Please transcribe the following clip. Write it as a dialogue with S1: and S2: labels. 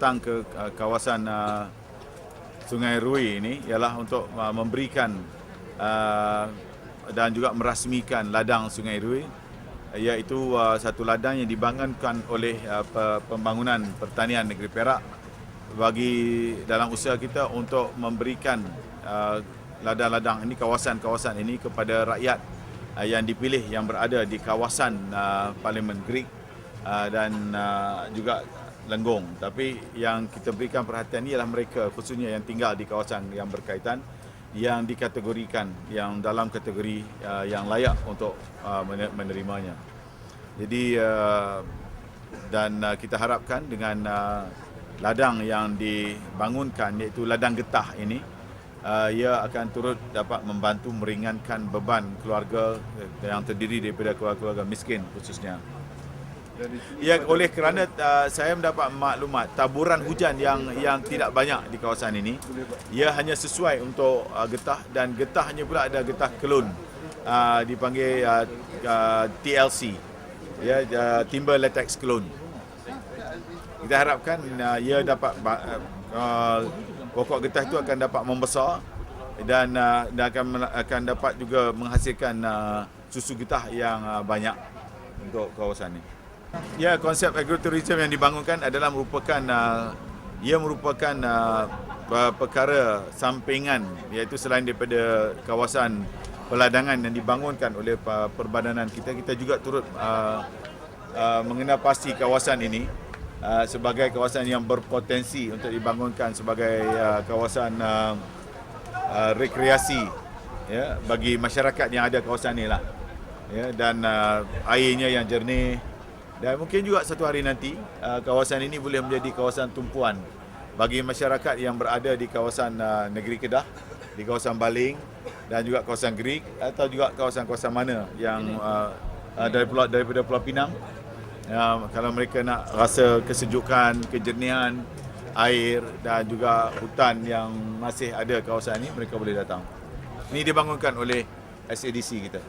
S1: datang ke uh, kawasan uh, Sungai Rui ini ialah untuk uh, memberikan uh, dan juga merasmikan ladang Sungai Rui iaitu uh, satu ladang yang dibangunkan oleh uh, pe- pembangunan pertanian negeri Perak bagi dalam usaha kita untuk memberikan uh, ladang-ladang ini kawasan-kawasan ini kepada rakyat uh, yang dipilih yang berada di kawasan uh, Parlimen Greek uh, dan uh, juga Lenggong. Tapi yang kita berikan perhatian ialah mereka khususnya yang tinggal di kawasan yang berkaitan yang dikategorikan yang dalam kategori uh, yang layak untuk uh, mener- menerimanya. Jadi uh, dan uh, kita harapkan dengan uh, ladang yang dibangunkan iaitu ladang getah ini uh, ia akan turut dapat membantu meringankan beban keluarga yang terdiri daripada keluarga-keluarga miskin khususnya. Ya oleh kerana uh, saya mendapat maklumat taburan hujan yang yang tidak banyak di kawasan ini. Ia hanya sesuai untuk uh, getah dan getahnya pula ada getah kelun. Uh, dipanggil uh, uh, TLC ya uh, timber latex kelun. Kita harapkan uh, ia dapat uh, pokok getah itu akan dapat membesar dan uh, dan akan akan dapat juga menghasilkan uh, susu getah yang uh, banyak untuk kawasan ini. Ya, konsep agrotourism yang dibangunkan adalah merupakan uh, ia merupakan uh, perkara sampingan iaitu selain daripada kawasan peladangan yang dibangunkan oleh uh, perbadanan kita kita juga turut uh, uh, mengenal pasti kawasan ini uh, sebagai kawasan yang berpotensi untuk dibangunkan sebagai uh, kawasan uh, uh, rekreasi ya bagi masyarakat yang ada kawasan ini lah ya dan uh, airnya yang jernih dan mungkin juga satu hari nanti uh, kawasan ini boleh menjadi kawasan tumpuan bagi masyarakat yang berada di kawasan uh, negeri Kedah, di kawasan Baling dan juga kawasan Greek atau juga kawasan-kawasan mana yang uh, uh, dari pulau, daripada Pulau Pinang. Uh, kalau mereka nak rasa kesejukan, kejernihan air dan juga hutan yang masih ada kawasan ini, mereka boleh datang. Ini dibangunkan oleh SADC kita.